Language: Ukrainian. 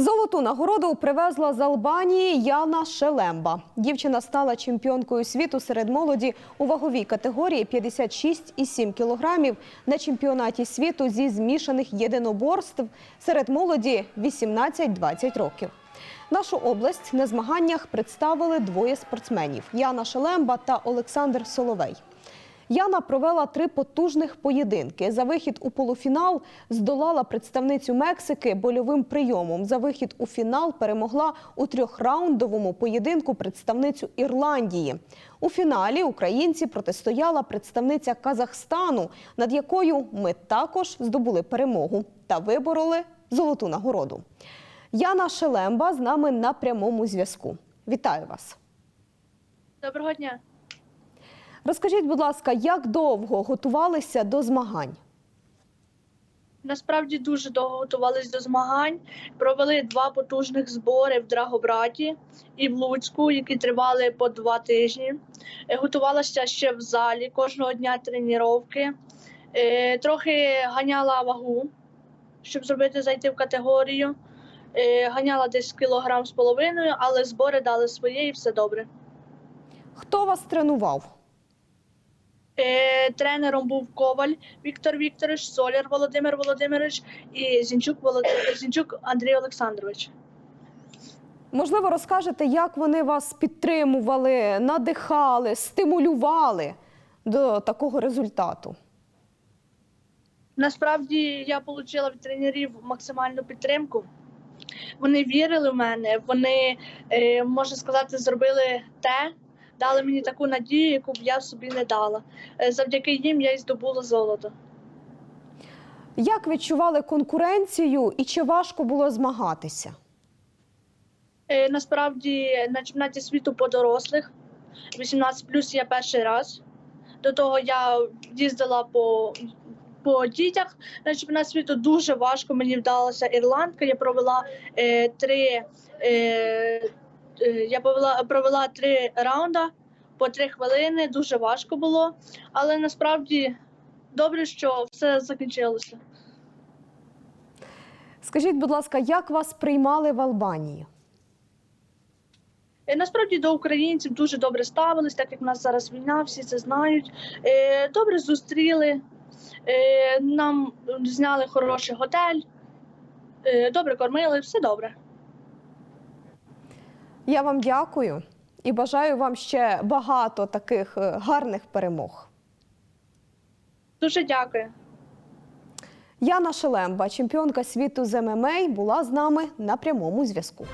Золоту нагороду привезла з Албанії Яна Шелемба. Дівчина стала чемпіонкою світу серед молоді у ваговій категорії 56,7 кілограмів на чемпіонаті світу зі змішаних єдиноборств серед молоді 18-20 років. Нашу область на змаганнях представили двоє спортсменів Яна Шелемба та Олександр Соловей. Яна провела три потужних поєдинки. За вихід у полуфінал здолала представницю Мексики больовим прийомом. За вихід у фінал перемогла у трьохраундовому поєдинку представницю Ірландії. У фіналі українці протистояла представниця Казахстану, над якою ми також здобули перемогу та вибороли золоту нагороду. Яна Шелемба з нами на прямому зв'язку. Вітаю вас! Доброго дня. Розкажіть, будь ласка, як довго готувалися до змагань? Насправді дуже довго готувалися до змагань. Провели два потужних збори в Драгобраті і в Луцьку, які тривали по два тижні. Е, Готувалася ще в залі кожного дня тренування. Е, Трохи ганяла вагу, щоб зробити зайти в категорію. Е, Ганяла десь кілограм з половиною, але збори дали своє і все добре. Хто вас тренував? Е, Тренером був Коваль Віктор Вікторович, Соляр Володимир Володимирович і Зінчук Володимир Зінчук Андрій Олександрович. Можливо, розкажете, як вони вас підтримували, надихали, стимулювали до такого результату? Насправді я отримала від тренерів максимальну підтримку. Вони вірили в мене, вони, е, можна сказати, зробили те, дали мені таку надію, яку б я собі не дала. Е, Завдяки їм я і здобула золото. Як відчували конкуренцію і чи важко було змагатися? Е, Насправді на чемпіонаті світу по дорослих 18 плюс я перший раз. До того я їздила по, по дітях. На чемпіонат світу дуже важко. Мені вдалася ірландка. Я провела е, три. Е, е, я провела, провела три раунда по три хвилини. Дуже важко було, але насправді добре, що все закінчилося. Скажіть, будь ласка, як вас приймали в Албанії? Е, Насправді до українців дуже добре ставились, так як в нас зараз війна, всі це знають. Е, Добре зустріли, е, нам зняли хороший готель, е, добре кормили, все добре. Я вам дякую і бажаю вам ще багато таких е, гарних перемог. Дуже дякую. Яна Шелемба, чемпіонка світу з ММА, була з нами на прямому зв'язку.